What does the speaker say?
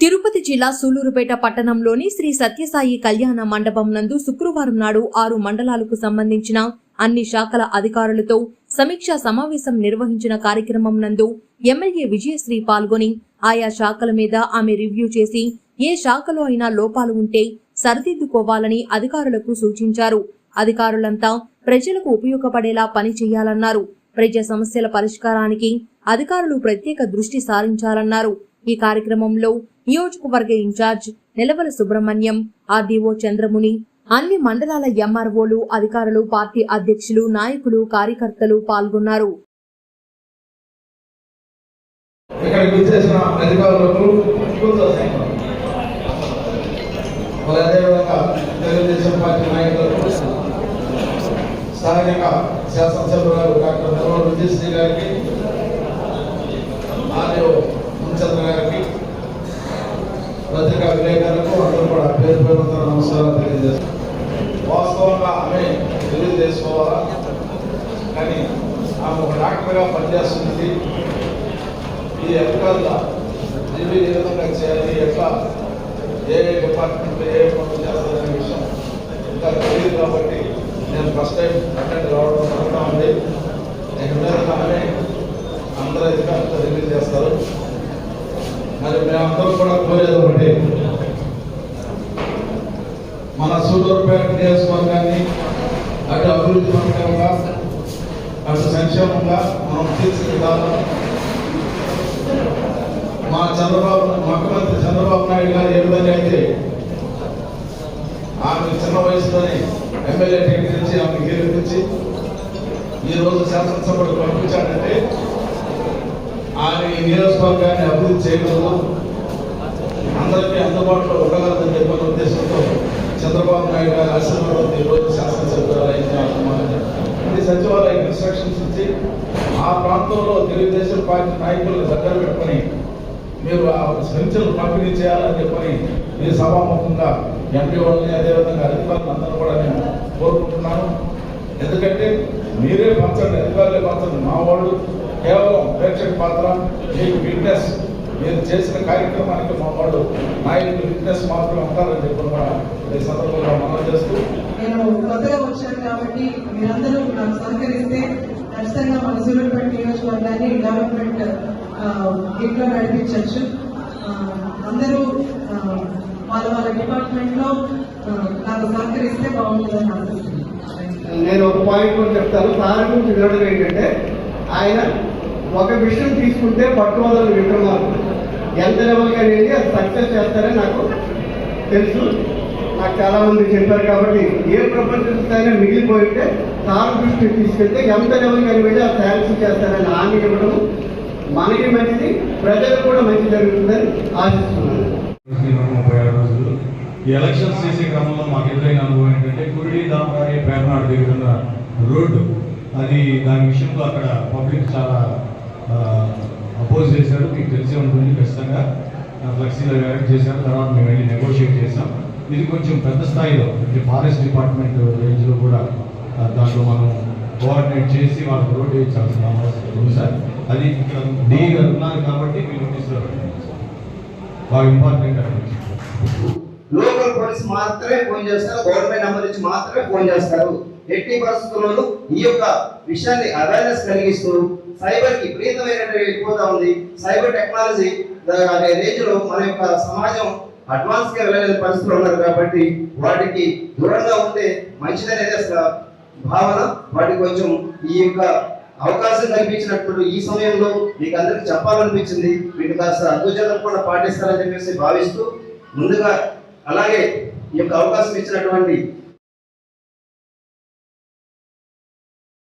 తిరుపతి జిల్లా సూలూరుపేట పట్టణంలోని శ్రీ సత్యసాయి కళ్యాణ మండపం నందు శుక్రవారం నాడు ఆరు మండలాలకు సంబంధించిన అన్ని శాఖల అధికారులతో సమీక్షా సమావేశం నిర్వహించిన కార్యక్రమం నందు ఎమ్మెల్యే విజయశ్రీ పాల్గొని ఆయా శాఖల మీద ఆమె రివ్యూ చేసి ఏ శాఖలో అయినా లోపాలు ఉంటే సరిదిద్దుకోవాలని అధికారులకు సూచించారు. అధికారులంతా ప్రజలకు ఉపయోగపడేలా పని చేయాలన్నారు. ప్రజా సమస్యల పరిష్కారానికి అధికారులు ప్రత్యేక దృష్టి సారించాలన్నారు. ఈ కార్యక్రమంలో నియోజకవర్గ ఇన్ఛార్జ్ నిలవల సుబ్రహ్మణ్యం ఆర్డీఓ చంద్రముని అన్ని మండలాల ఎంఆర్ఓలు అధికారులు పార్టీ అధ్యక్షులు నాయకులు కార్యకర్తలు పాల్గొన్నారు. తెలుగుదేశం పార్టీ నాయకులకు స్థానిక శాసనసభ్యులు గారు డాక్టర్ నిర్మల విజయశ్రీ గారికి ఆమె ఆమె తెలియజేసుకోవాలా కానీ ఆమె ఒక డాక్టర్గా పనిచేస్తుంది. ఈ అధికారుల రివ్యూ ఏ విధంగా చేయాలి ఎట్లా ఏ ఏ డిపార్ట్మెంట్ ఏ పనులు చేస్తారనే విషయం ఇంకా తెలియదు కాబట్టి నేను ఫస్ట్ టైం అటెండ్ రావడం జరుగుతూ ఉంది. నేను మీదగానే అందరూ అధికారులతో రిలీజ్ చేస్తారు. మరి మేమందరం కూడా పోయి ఒకటి మన సూలూరుపేట నియోజకవర్గాన్ని అటు అభివృద్ధి పథకంగా అటు సంక్షేమంగా మనం తీర్చిదిద్దాలని మా చంద్రబాబు ముఖ్యమంత్రి చంద్రబాబు నాయుడు గారు ఏ విధంగా అయితే ఆమె చిన్న వయసులోనే ఎమ్మెల్యే టికెట్ ఇచ్చి ఆమె గెలిపించి ఈ రోజు శాసనసభకు పంపించాడంటే ఆమె ఈ నియోజకవర్గాన్ని అభివృద్ధి చేయగలదు? అందరికీ అందుబాటులో ఉండగలదని చెప్పిన ఉద్దేశం నాయుడు గారి ఆశీర్వాదంతో ఈ రోజు శాసనసభ్యులు ఇది సచివాలయ ఇన్స్ట్రక్షన్స్ ఇచ్చి ఆ ప్రాంతంలో తెలుగుదేశం పార్టీ నాయకులను దగ్గర పెట్టుకొని మీరు ఆ పెన్షన్లు పంపిణీ చేయాలని చెప్పని ఈ సభాముఖంగా ఎంపీ వాళ్ళని అదేవిధంగా అధికారులు అందరూ కూడా నేను కోరుకుంటున్నాను ఎందుకంటే మీరే పంచండి అధికారులే పంచండి మా వాళ్ళు కేవలం ప్రేక్షక పాత్ర మీకు ఫిట్నెస్ మీరు చేసిన కార్యక్రమానికి మా వాళ్ళు నాయకులు విట్నెస్ మాత్రమే ఉంటారని చెప్పి కూడా ఈ సందర్భంగా మనం చేస్తూ నేను కొత్తగా వచ్చాను కాబట్టి మీరందరూ నాకు సహకరిస్తే ఖచ్చితంగా మన సూర్యపేట నియోజకవర్గాన్ని డెవలప్మెంట్ దీంట్లో నడిపించవచ్చు. అందరూ వాళ్ళ వాళ్ళ డిపార్ట్మెంట్లో ఆ, నాకు సహకరిస్తే బాగుంటుందని ఆశిస్తున్నాను నేను ఒక పాయింట్ కూడా చెప్తాను. వినడం ఏంటంటే ఆయన ఒక విషయం తీసుకుంటే పట్టువదలని విక్రమార్కుడు ఎంత లెవెల్ కానీ అది సక్సెస్ చేస్తారని నాకు తెలుసు. నాకు చాలామంది చెప్పారు కాబట్టి ఏ ప్రపంచ స్థాయిలో మిగిలిపోయింటే సార్ దృష్టికి తీసుకెళ్తే ఎంత లెవెల్ అని వెళ్ళి ఆ థ్యాంక్స్ చేస్తారని హామీ ఇవ్వడం మనకి మంచిది ప్రజలకు కూడా మంచి జరుగుతుందని ఆశిస్తున్నాను. ఈ ఎలక్షన్స్ చేసే క్రమంలో మాకు ఎదురైన అనుభవం ఏంటంటే కురిడి దామకారి పేర్నాడు దగ్గర ఉన్న రోడ్డు అది దాని విషయంలో అక్కడ పబ్లిక్ చాలా అపోజ్ చేశారు మీకు తెలిసి ఉంటుంది ఖచ్చితంగా. ఫ్లెక్సీలో అరెక్ట్ చేశారు. తర్వాత మేము వెళ్ళి నెగోషియేట్ చేసాం ఇది కొంచెం పెద్ద స్థాయిలో అంటే ఫారెస్ట్ డిపార్ట్మెంట్ రేంజ్లో కూడా దాంట్లో మనం కోఆర్డినేట్ చేసి వాళ్ళకి రోడ్ వేయించాల్సిన అవసరం ఉంది సార్. అది ఇక్కడ డీ గారు ఉన్నారు కాబట్టి మీరు నోటీస్లో బాగా ఇంపార్టెంట్ మాత్రమే ఫోన్ చేస్తారు గవర్నమెంట్ నెంబర్ నుంచి మాత్రమే ఫోన్ చేస్తారు. ఎట్టి పరిస్థితుల్లోనూ ఈ యొక్క విషయాన్ని అవేర్నెస్ కలిగిస్తూ సైబర్కి విపరీతమైనటువంటి వెళ్ళిపోతా ఉంది. సైబర్ టెక్నాలజీ అనే రేంజ్లో మన యొక్క సమాజం అడ్వాన్స్గా వెళ్ళలేని పరిస్థితులు ఉన్నారు కాబట్టి వాటికి దూరంగా ఉంటే మంచిదనేది అసలు భావన. వాటికి కొంచెం ఈ యొక్క అవకాశం కల్పించినప్పుడు ఈ సమయంలో మీకు అందరికి చెప్పాలనిపించింది. వీటి కాస్త అద్భుతంగా పాటిస్తారని చెప్పేసి భావిస్తూ ముందుగా అలాగే ఈ యొక్క అవకాశం ఇచ్చినటువంటి